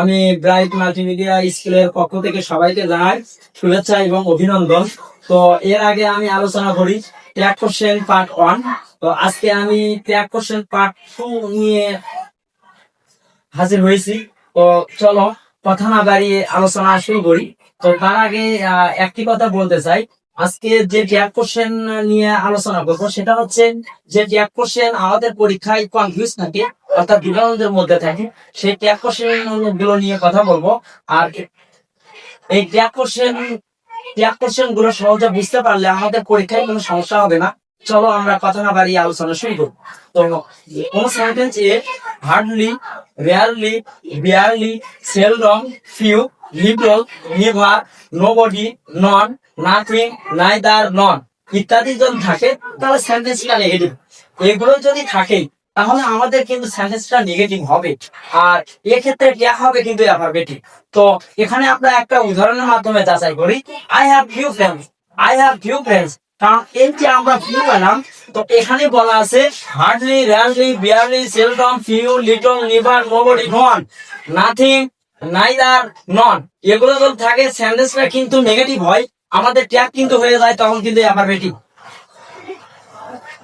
আমি bright multimedia স্কুলের পক্ষ থেকে সবাইকে জানাই শুভেচ্ছা এবং অভিনন্দন। তো এর আগে আমি আলোচনা করি ট্র্যাক কোশ্চেন পার্ট ওয়ান তো আজকে আমি ট্র্যাক কোশ্চেন পার্ট টু নিয়ে হাজির হয়েছি। তো চলো কথা না বাড়িয়ে আলোচনা শুরু করি। তো তার আগে একটি কথা বলতে চাই। আজকে যে ট্যাগ কোশ্চেন নিয়ে আলোচনা করব, সেটা হচ্ছে যে ট্যাগ কোশ্চেন আমাদের পরীক্ষায় কনফিউজ থাকে অর্থাৎ বিভাগের মধ্যে থাকে। সেই ট্যাগ কোশ্চেনগুলো নিয়ে কথা বলব। আর এই ট্যাগ কোশ্চেন ট্যাগ কোশ্চেনগুলো সহজে বুঝতে পারলে আমাদের পরীক্ষায় কোনো সমস্যা হবে না। চলো আমরা কথা না বাড়িয়ে আলোচনা শুরু করব তো কোন সেন্টেন্স এ hardly rarely barely seldom few little never nobody none nothing neither, none ইত্যাদি যদি থাকে, তাহলে সেন্টেন্সটা নেগেটিভ এগুলো যদি থাকে, তাহলে আমাদের কিন্তু সেন্টেন্সটা নেগেটিভ হবে। আর এক্ষেত্রে দেওয়া হবে কিন্তু অ্যাফারমেটিভ তো এখানে আমরা একটা উদাহরণের মাধ্যমে যাচাই করি। I have few friends I have few friends কারণ এই আমরা ফিউ পেলাম। তো এখানে বলা আছে hardly rarely barely seldom few little never nobody none nothing neither none এগুলো যদি থাকে সেন্টেন্সটা কিন্তু নেগেটিভ হয়। আমাদের ট্যাগ কিন্তু হয়ে যায় তখন কিন্তু অ্যাফারমেটিভ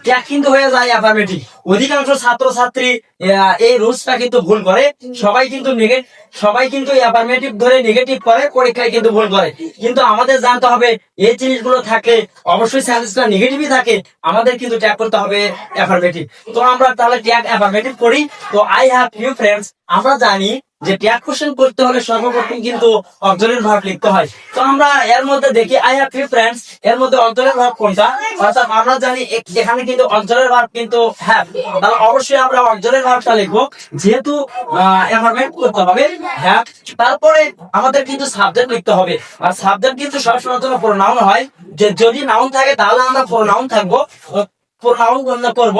ট্যাগ কিন্তু হয়ে যায় অ্যাফারমেটিভ অধিকাংশ ছাত্রছাত্রী আহ, এই রুলসটা কিন্তু ভুল করে। সবাই কিন্তু সবাই কিন্তু অ্যাফারমেটিভ ধরে নেগেটিভ করে পরীক্ষায় কিন্তু ভুল করে। কিন্তু আমাদের জানতে হবে এই জিনিসগুলো থাকলে অবশ্যই সেন্টেন্সটা নেগেটিভই থাকে। আমাদের কিন্তু ট্যাগ করতে হবে অ্যাফারমেটিভ তো আমরা তাহলে ট্যাগ অ্যাফারমেটিভ করি। তো আই হ্যাভ ফিউ ফ্রেন্ডস আমরা জানি যে ট্যাগ কোশ্চেন করতে হলে সর্বপ্রথম কিন্তু অক্সিলারি ভাব লিখতে হয়। তো আমরা এর মধ্যে দেখি আই হ্যাভ ফিউ ফ্রেন্ডস এর মধ্যে অক্সিলারি ভার্ব কোনটা? অর্থাৎ আমরা জানি এখানে কিন্তু অক্সিলারি ভাব কিন্তু হ্যাভ তাহলে অবশ্যই আমরা অক্সিলারি ভাবটা লিখব, যেহেতু এনভায়রনমেন্ট করতে হবে হ্যাভ তারপরে আমাদের কিন্তু সাবজেক্ট লিখতে হবে। আর সাবজেক্ট কিন্তু সবসময় জন্য প্রোনাউন হয়। যে যদি নাউন থাকে, তাহলে আমরা প্রোনাউন থাকব। প্রোনাউন গণ্য করব।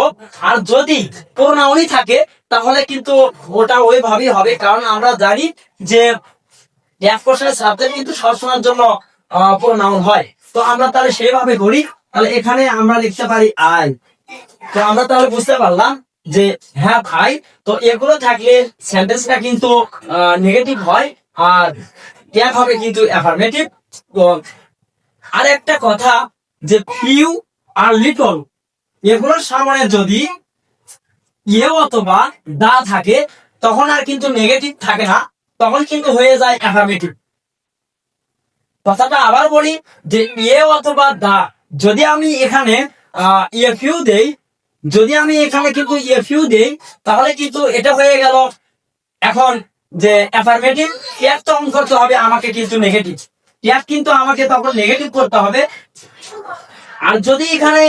আর যদি প্রোনাউনই থাকে, তাহলে কিন্তু ওটা ওইভাবেই হবে। কারণ আমরা জানি যে ড্যাশ কোশ্চেনের সাবজেক্ট কিন্তু সবসময়ের জন্য প্রোনাউন হয়। তো আমরা তাহলে সেইভাবে করি। তাহলে এখানে আমরা লিখতে পারি আই তো আমরা তাহলে বুঝতে পারলাম যে হ্যাঁ ভাই, তো এগুলো থাকলে সেন্টেন্সটা কিন্তু নেগেটিভ হয়, আর ট্যাগ হবে কিন্তু অ্যাফার্মেটিভ আর একটা কথা যে ফিউ আর লিটল এগুলোর সামনে যদি ইয়ে অথবা দা থাকে, তখন আর কিন্তু নেগেটিভ থাকে না, তখন কিন্তু হয়ে যায় অ্যাফার্মেটিভ কথাটা আবার বলি যে ইয়ে অথবা দা, যদি আমি এখানে ইয়ে ফিউ দেই, যদি আমি এখানে কিন্তু ইয়ে ফিউ দেই, তাহলে কিন্তু এটা হয়ে গেল এখন যে অ্যাফার্মেটিভ ট্যাগ তখন করতে হবে, আমাকে কিন্তু নেগেটিভ ট্যাগ কিন্তু আমাকে তখন নেগেটিভ করতে হবে। আর যদি এখানে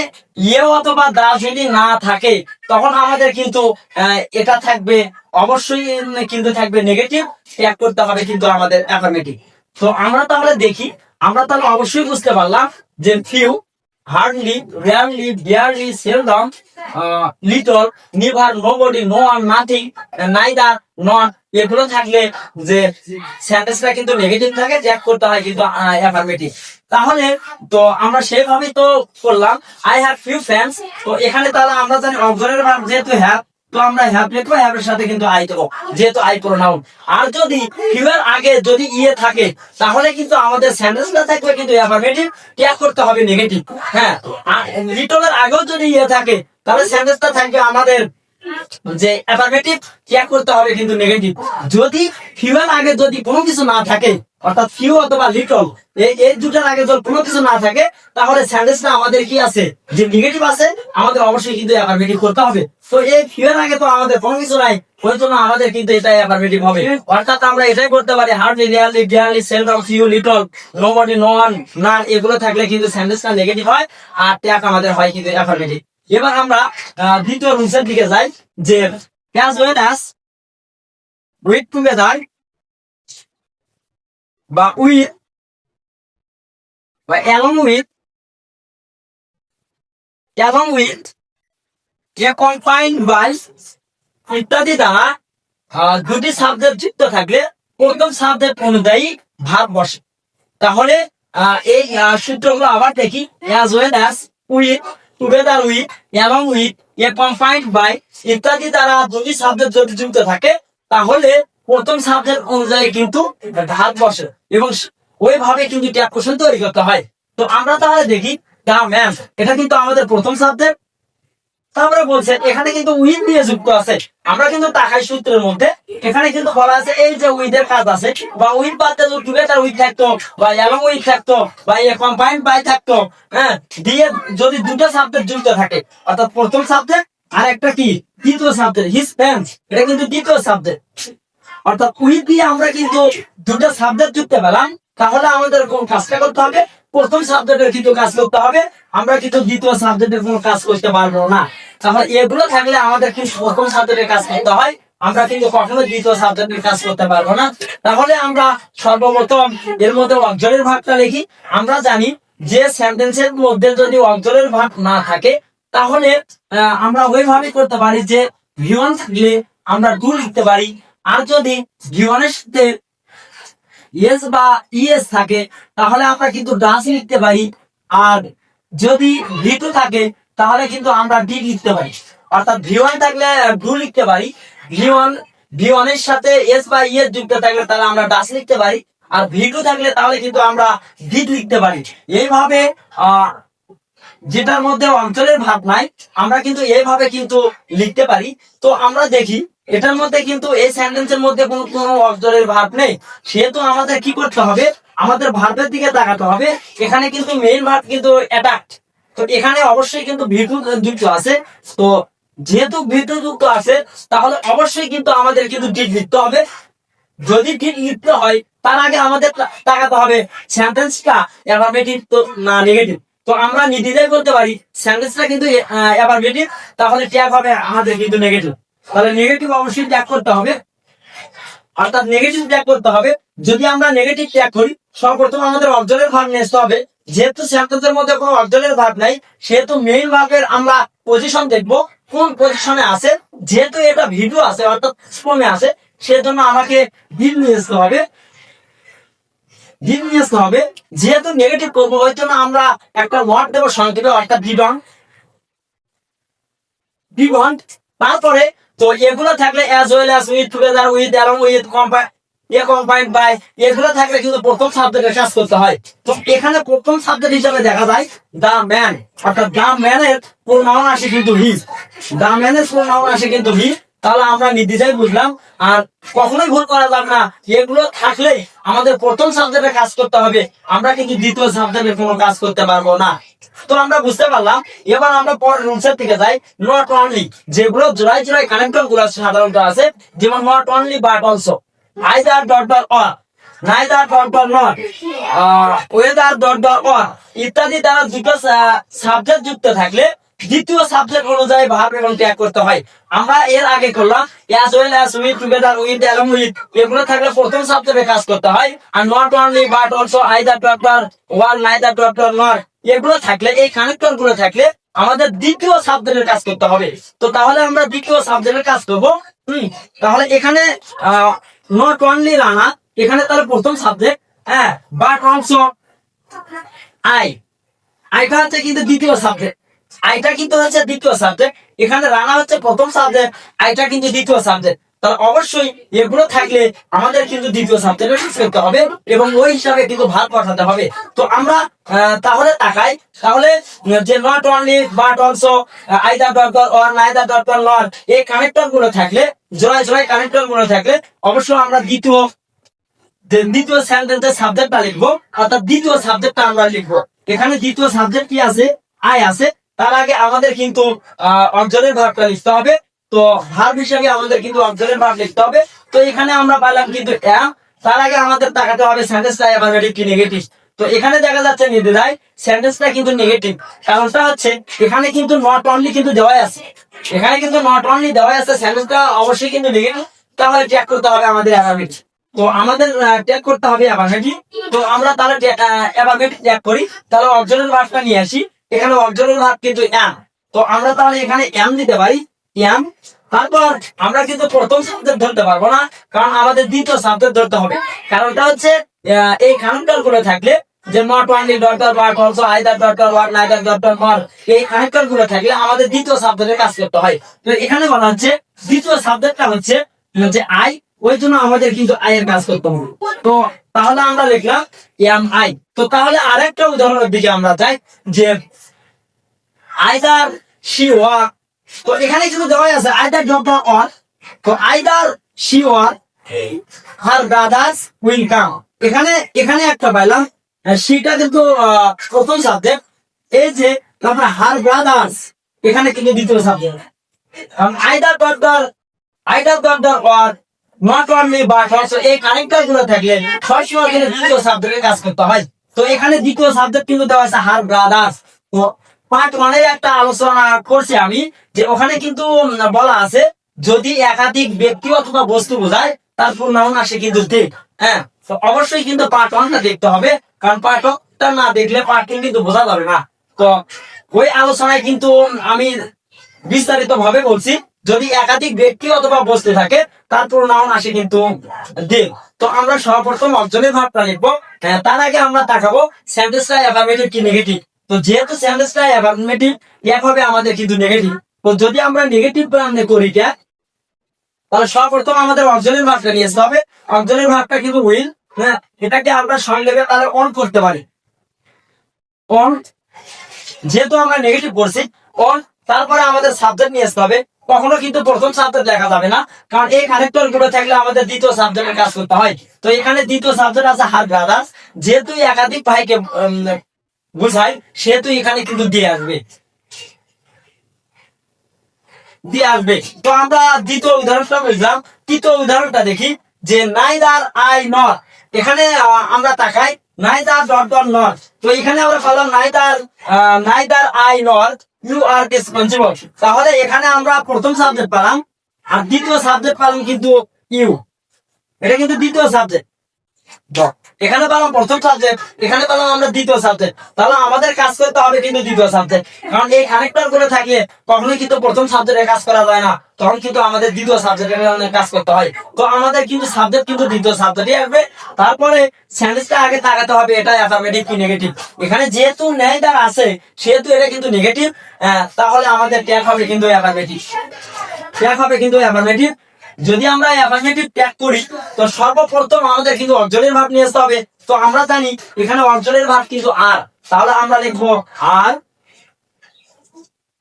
ইয়ে অথবা দা যদি না থাকে, তখন আমাদের কিন্তু এটা থাকবে, অবশ্যই কিন্তু থাকবে নেগেটিভ ট্যাগ করতে হবে কিন্তু আমাদের অ্যাফার্মেটিভ তো আমরা তাহলে দেখি, আমরা তাহলে অবশ্যই বুঝতে পারলাম যে few hardly rarely barely seldom little never no nobody no R nothing neither not এগুলো থাকলে যে সেন্টেন্সটা কিন্তু নেগেটিভ থাকে জ্যাক করতে হয় কিন্তু অ্যাফার্মেটিভ তাহলে তো আমরা সেভাবেই তো করলাম। আই হ্যাভ ফিউ ফ্রেন্ডস তো এখানে তাহলে আমরা জানি অবজরের ভাব যেহেতু হ্যাভ তো আমরা হ্যাভ লিখব হ্যাভ এর সাথে কিন্তু আই দেবো, যেহেতু আই প্রোনাউন আর যদি ফিউ এর আগে যদি ইয়ে থাকে, তাহলে কিন্তু আমাদের সেন্টেন্সটা থাকবে কিন্তু অ্যাফার্মেটিভ ট্যাগ করতে হবে নেগেটিভ হ্যাঁ লিটলের আগেও যদি ইয়ে থাকে, তাহলে সেন্টেন্সটা থাকবে আমাদের যে অ্যাফার্মেটিভ ট্যাগ করতে হবে কিন্তু নেগেটিভ যদি ফিউ আগে যদি কোনো কিছু না থাকে, অর্থাৎ ফিউ অথবা লিটল এই এই দুটার আগে যদি কোনো কিছু না থাকে, তাহলে সেন্টেন্সটা আমাদের কি আছে? যে নেগেটিভ আছে, আমাদের অবশ্যই কিন্তু অ্যাফার্মেটিভ করতে হবে। তো এই ফিউ এর আগে তো আমাদের কোনো কিছু নাই, ওই জন্য আমাদের কিন্তু এটাই অ্যাফার্মেটিভ হবে। অর্থাৎ আমরা এটাই করতে পারি hardly rarely barely seldom few little nobody no one না এগুলো থাকলে কিন্তু সেন্টেন্সটা নেগেটিভ হয়, আর ট্যাগ আমাদের হয় কিন্তু অ্যাফার্মেটিভ এবার আমরা দ্বিতীয় রুলসের দিকে যাই, যে as well as with together বা with বা along with along with a confined by ইত্যাদি দ্বারা দুটি সাবজেক্ট যুক্ত থাকলে প্রথম সাবজেক্ট অনুযায়ী ভাব বসে। তাহলে এই সূত্রগুলো আবার দেখি, as well as with together with এবং উইথ এ কম্পাইন্ড বাই ইত্যাদি দ্বারা যদি সাবজেক্ট যদি যুক্ত থাকে, তাহলে প্রথম সাবজেক্ট অনুযায়ী কিন্তু ধাপ বসে এবং ওইভাবে কিন্তু ট্যাপ কোশ্চেন তৈরি করতে হয়। তো আমরা তাহলে দেখি দা ম্যাম এটা কিন্তু আমাদের প্রথম সাবজেক্ট তারপরে বলছে, এখানে কিন্তু উইথ দিয়ে যুক্ত আছে। আমরা কিন্তু টাকাই সূত্রের মধ্যে, এখানে কিন্তু বলা আছে, এই যে উইথের কাজ আছে, বা উইথ বাদ দিয়ে টুগেদার উইথ থাকতো, বা এবং উইথ থাকতো, বা এ কম্বাইন্ড বাই থাকতো হ্যাঁ? দিয়ে যদি দুটো সাবজেক্ট যুক্ত থাকে, অর্থাৎ প্রথম সাবজেক্ট আর একটা কি? দ্বিতীয় সাবজেক্ট হিস প্যান্ট এটা কিন্তু দ্বিতীয় সাবজেক্ট অর্থাৎ উইথ দিয়ে আমরা কিন্তু দুটো সাবজেক্ট যুক্ত পেলাম, তাহলে আমাদের কোন কাজটা করতে হবে? প্রথম সাবজেক্টের কিন্তু কাজ করতে হবে, আমরা কিন্তু দ্বিতীয় সাবজেক্টের কোনো কাজ করতে পারব না। তাহলে এগুলো থাকলে আমাদের কিন্তু প্রথম সাবজেক্টের কাজ করতে হয়। আমরা কিন্তু কখনো দ্বিতীয় সাবজেক্টের কাজ করতে পারব না। তাহলে আমরা সর্বপ্রথম এর মধ্যে অঞ্চলের ভাগটা লিখি। আমরা জানি যে সেন্টেন্সের মধ্যে যদি অঞ্চলের ভাগ না থাকে, তাহলে আমরা ওইভাবে করতে পারি যে ভিওয়ান থাকলে আমরা টু লিখতে পারি। আর যদি ভিওয়ানের সাথে ইয়েস বা ইএস থাকে, তাহলে আমরা কিন্তু ডান্স লিখতে পারি। আর যদি ভিটু থাকে তাহলে কিন্তু আমরা ডি লিখতে পারি। অর্থাৎ ভি ওয়ান থাকলে ডু লিখতে পারি। ভি ওয়ান ভি ওয়ানের সাথে এস বা ইএস যুক্ত থাকলে তাহলে আমরা ডাস লিখতে পারি। আর ভি টু থাকলে তাহলে কিন্তু আমরা ডিট লিখতে পারি। এইভাবে যেটার মধ্যে অঞ্চলের ভাব নাই, আমরা কিন্তু এইভাবে কিন্তু লিখতে পারি। তো আমরা দেখি, এটার মধ্যে কিন্তু এই সেন্টেন্সের মধ্যে কোনো কোনো অঞ্চলের ভাব নেই। সেহেতু আমাদের কি করতে হবে? আমাদের ভার্বের দিকে তাকাতে হবে। এখানে কিন্তু মেইন ভার্ব কিন্তু অ্যাটাক তো এখানে অবশ্যই কিন্তু ভিটু যুক্ত আছে। তো যেহেতু ভিটু যুক্ত আছে, তাহলে অবশ্যই কিন্তু আমাদের কিন্তু ডিট লিখতে হবে। যদি ঠিক লিখতে হয়, তার আগে আমাদের তাকাতে হবে সেন্টেন্সটা অ্যাফার্মেটিভ তো, না নেগেটিভ তো আমরা নিজেরাই বলতে পারি সেন্টেন্সটা কিন্তু অ্যাফার্মেটিভ তাহলে ট্যাগ হবে আমাদের কিন্তু নেগেটিভ তাহলে নেগেটিভ অবশ্যই ট্যাগ করতে হবে। অর্থাৎ নেগেটিভ ট্যাগ করতে হবে। যদি আমরা নেগেটিভ ট্যাগ করি, সর্বপ্রথম আমাদের অবজলের ভাগ নিয়ে আসতে হবে। যেহেতু সেন্টেন্সের মধ্যে কোনো অবজলের ভাগ নাই, সেহেতু মেইন ভাগের আমরা পজিশন দেখব, কোন পজিশনে আছে, যেহেতু এটা ভিডিও আছে, অর্থাৎ স্পমে আছে, সেজন্য আমাকে দিন নিয়ে আসতে হবে। দিন নিয়ে আসতে হবে। যেহেতু নেগেটিভ করব, ওই জন্য আমরা একটা ওয়ার্ড দেবো সংক্ষেপে, অর্থাৎ ডিডন ডিবন তারপরে তো এগুলো থাকলে as well as with together with along with accompanied এখানে প্রথম সাবজেক্ট হিসাবে দেখা যায় দা ম্যান অর্থাৎ আমরা নির্দিশাই বুঝলাম, আর কখনোই ভুল করা যাবে না। এগুলো থাকলে আমাদের প্রথম সাবজেক্টে কাজ করতে হবে। আমরা কিন্তু দ্বিতীয় সাবজেক্টে কোনো কাজ করতে পারব না। তো আমরা বুঝতে পারলাম, এবার আমরা পরের রুলসের দিকে যাই। নট অনলি যেগুলো জোড়াই জোড়াই কানেক্টরগুলো সাধারণত আছে, যেমন not only but also either dot dot or neither dot dot not whether dot dot or ইত্যাদি দ্বারা দুটো সাবজেক্ট যুক্ত থাকলে দ্বিতীয় সাবজেক্ট অনুযায়ী ভাব এবং ত্যাগ করতে হয়। আমরা এর আগে করলাম as well as with together with along with এগুলো থাকলে প্রথম সাবজেক্টে কাজ করতে হয়, আর not only but also either dot or neither dot not এগুলো থাকলে, এই কানেক্টরগুলো থাকলে আমাদের দ্বিতীয় সাবজেক্টের কাজ করতে হবে। তো তাহলে আমরা দ্বিতীয় সাবজেক্টের কাজ করব। হুম, তাহলে এখানে নট অনলি রানা এখানে তার প্রথম সাবজেক্ট হ্যাঁ বাট অংশ আই আইটা হচ্ছে কিন্তু দ্বিতীয় সাবজেক্ট আইটা কিন্তু হচ্ছে দ্বিতীয় সাবজেক্ট এখানে রানা হচ্ছে প্রথম সাবজেক্ট আইটা কিন্তু দ্বিতীয় সাবজেক্ট তাহলে অবশ্যই এগুলো থাকলে আমাদের কিন্তু দ্বিতীয় সাবজেক্ট ইউজ করতে হবে এবং ওই হিসাবে কিন্তু ভাগ পাঠাতে হবে। তো আমরা তাহলে তাকাই। তাহলে যে not only but also either dot or neither dot not এই কানেক্টরগুলো থাকলে, জোড়ায় জোড়ায় কানেক্টরগুলো থাকলে অবশ্যই আমরা দ্বিতীয় দ্বিতীয় সেন্টেন্সের সাবজেক্টটা লিখব, অর্থাৎ দ্বিতীয় সাবজেক্টটা আমরা লিখব। এখানে দ্বিতীয় সাবজেক্ট কি আছে? আয় আছে। তার আগে আমাদের কিন্তু অঞ্চলের ভাবটা লিখতে হবে। তো ভাব হিসাবে আমাদের কিন্তু অঞ্চলের ভাব লিখতে হবে। তো এখানে আমরা পাইলাম কিন্তু তার আগে আমাদের তাকাতে হবে সেন্টেন্সটা নেগেটিভ তো এখানে দেখা যাচ্ছে নির্দিদায় সেন্টেন্সটা কিন্তু নেগেটিভ কারণটা হচ্ছে, এখানে কিন্তু নট অনলি কিন্তু দেওয়াই আছে। এখানে কিন্তু নট অনলি দেওয়াই আছে সেন্টেন্সটা অবশ্যই কিন্তু নেগেটিভ তাহলে চেক করতে হবে আমাদের এভারেটিভ তো আমাদের ট্যাগ করতে হবে অ্যাভামেটি তো আমরা তাহলে অ্যাভামেটি ট্যাগ করি। তাহলে অবজলের ভাবটা নিয়ে আসি। এখানে অবজলের ভাব কিন্তু এম তো আমরা তাহলে এখানে অ্যাম দিতে পারি। এম তারপর আমরা কিন্তু প্রথম সাবজেক্ট ধরতে পারব না, কারণ আমাদের দ্বিতীয় সাবজেক্ট ধরতে হবে। কারণটা হচ্ছে এই কারণটার করে থাকলে, যে not only doctor but also either doctor what neither doctor nor এই কানেক্টরগুলো থাকলে আমাদের দ্বিতীয় সাবজেক্টে কাজ করতে হয়। তো এখানে বলা হচ্ছে, দ্বিতীয় সাবজেক্টটা হচ্ছে যে আই ওই জন্য আমাদের কিন্তু আই এর কাজ করতে হবে। তো তাহলে আমরা লিখলাম এম আই তো তাহলে আরেকটা উদাহরণের দিকে আমরা যাই, যে আইদার শি ওয়ার তো এখানে কিন্তু দেওয়া আছে আইদার ডক্টর অর তো either she or her brothers will come এখানে এখানে একটা পাইলাম সেটা কিন্তু প্রথম সাবজেক্ট এই যে তারপরে হার ব্রাদার্স এখানে কিন্তু দ্বিতীয় subject either doctor either doctor or not only but also এই কানেক্টরগুলো থাকলে সবসময় কিন্তু দ্বিতীয় সাবজেক্টে কাজ করতে হয়। তো এখানে দ্বিতীয় সাবজেক্ট কিন্তু দেওয়া আছে হার ব্রাদার্স তো ওয়ানে একটা আলোচনা করছি আমি যে ওখানে কিন্তু বলা আছে যদি একাধিক ব্যক্তি অথবা বস্তু বোঝায় তার নাউন আসে কিন্তু ঠিক হ্যাঁ? অবশ্যই কিন্তু পার্ট ওয়ানটা দেখতে হবে কারণ পার্ট ওয়ানটা না দেখলে পার্ট কিন্তু বোঝা যাবে না। তো ওই আলোচনায় কিন্তু আমি বিস্তারিত ভাবে বলছি যদি একাধিক ব্যক্তি অথবা বস্তু থাকে তারপর নাউন আসে কিন্তু দিন তো আমরা সর্বপ্রথম অর্জনের ভাবটা লিখব হ্যাঁ, তার আগে আমরা তাকাবো সেন্টেন্সটা অ্যাফার্মেটিভ কি নেগেটিভ তো যেহেতু সেন্টেন্সটা অ্যাফার্মেটিভ এক হবে আমাদের কিন্তু নেগেটিভ তো যদি আমরা নেগেটিভ করি এটা, তাহলে সর্বপ্রথম আমাদের অর্জনের ভাবটা নিয়ে আসতে হবে। অর্জনের ভাবটা কিন্তু উইল হ্যাঁ? এটাকে আমরা সংক্ষেপে তাহলে অন করতে পারি। অন যেহেতু আমরা নেগেটিভ করছি অন তারপরে আমাদের সাবজেক্ট নিয়ে আসতে হবে। কখনো কিন্তু প্রথম সাবজেক্ট লেখা যাবে না, কারণ এই কানেক্টরগুলো থাকলে আমাদের দ্বিতীয় সাবজেক্টের কাজ করতে হয়। তো এখানে দ্বিতীয় সাবজেক্ট আছে হার ব্রাদার্স যেহেতু একাধিক ভাইকে উম, বুঝায় সেহেতু এখানে কিন্তু দিয়ে আসবে। দিয়ে আসবে। তো আমরা দ্বিতীয় উদাহরণটা বুঝলাম। তৃতীয় উদাহরণটা দেখি যে নাইদার আই নট এখানে আমরা তাকাই। নাইদার ডট ডট নট তো এখানে আমরা পেলাম neither neither I not you are responsible তাহলে এখানে আমরা প্রথম সাবজেক্ট পেলাম আর দ্বিতীয় সাবজেক্ট পেলাম কিন্তু ইউ এটা কিন্তু দ্বিতীয় সাবজেক্ট এখানে পেলাম প্রথম সাবজেক্ট এখানে পেলাম আমরা দ্বিতীয় সাবজেক্ট তাহলে আমাদের কাজ করতে হবে কিন্তু দ্বিতীয় সাবজেক্ট কারণ এই কানেক্টরগুলো থাকলে কখনোই কিন্তু প্রথম সাবজেক্টে কাজ করা যায় না, তখন কিন্তু আমাদের দ্বিতীয় সাবজেক্টের কাজ করতে হয়। তো আমাদের কিন্তু সাবজেক্ট কিন্তু দ্বিতীয় সাবজেক্টই আসবে। তারপরে স্যান্ডেজটা আগে তাকাতে হবে, এটা অ্যাফার্মেটিভ কি নেগেটিভ এখানে যেহেতু ন্যায়দার আছে, সেহেতু এটা কিন্তু নেগেটিভ তাহলে আমাদের ট্যাগ হবে কিন্তু অ্যাফার্মেটিভ ট্যাগ হবে কিন্তু অ্যাফার্মেটিভ যদি আমরা অ্যাফার্মেটিভ ট্যাগ করি, তো সর্বপ্রথম আমাদের কিন্তু অর্জনের ভাব নিয়ে আসতে হবে। তো আমরা জানি এখানে অর্জনের ভাব কিন্তু আর। তাহলে আমরা লিখব আর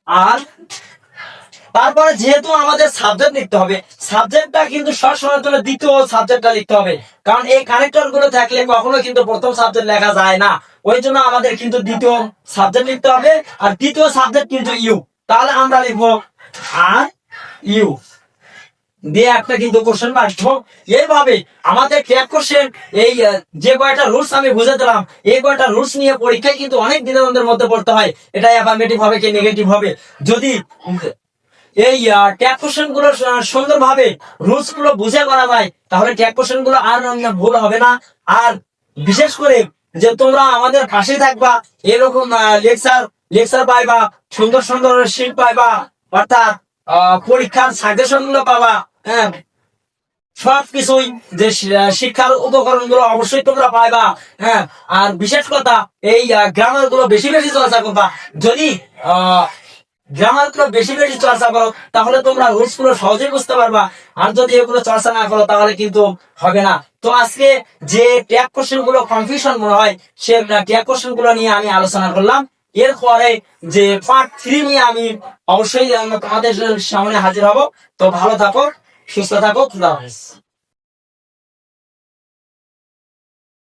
আর। তারপরে যেহেতু আমাদের সাবজেক্ট লিখতে হবে সাবজেক্টটা কিন্তু সবসময়ের জন্য দ্বিতীয় সাবজেক্টটা লিখতে হবে। কারণ এই কানেক্টরগুলো থাকলে কখনো কিন্তু প্রথম সাবজেক্ট লেখা যায় না। ওই জন্য আমাদের কিন্তু দ্বিতীয় সাবজেক্ট লিখতে হবে, আর দ্বিতীয় সাবজেক্ট কিন্তু ইউ তাহলে আমরা লিখব আর ইউ দিয়ে একটা কিন্তু কোশ্চেন আসব এইভাবে আমাদের ট্যাগ কোশ্চেন এই যে কয়টা রুলস আমি বুঝে দিলাম, এই কয়টা রুলস নিয়ে পরীক্ষায় কিন্তু অনেক দ্বিধাদ্বন্দ্বের মধ্যে পড়তে হয়। এটা অ্যাফার্মেটিভ হবে কি নেগেটিভ হবে? যদি এই ট্যাগ কোশ্চেনগুলো সুন্দর ভাবে রুলসগুলো বুঝে করা যায়, তাহলে ট্যাগ কোশ্চেনগুলো আর ভুল হবে না। আর বিশেষ করে যে তোমরা আমাদের পাশে থাকবা, এরকম লেকচার লেকচার পাইবা, সুন্দর সুন্দর শিট পাইবা, অর্থাৎ পরীক্ষার সাজেশনগুলো পাবা হ্যাঁ শিক্ষার উপকরণগুলো অবশ্যই তোমরা পাইবা হ্যাঁ আর বিশেষ কথা এই গুলো বেশি বেশি চর্চা করবা। যদি গুলো বেশি বেশি চর্চা করো, তাহলে তোমরা রুলসগুলো সহজেই বুঝতে পারবা। আর যদি এগুলো চর্চা না করো, তাহলে কিন্তু হবে না। তো আজকে যে ট্যাগ কোশ্চেনগুলো কনফিউশন মনে হয়, সে ট্যাগ কোশ্চেনগুলো নিয়ে আমি আলোচনা করলাম। এরপরে যে পার্ট থ্রি নিয়ে আমি অবশ্যই তোমাদের সামনে হাজির হব। তো ভালো থাকো। সুস্থ থাকো খুদা হাফেজ।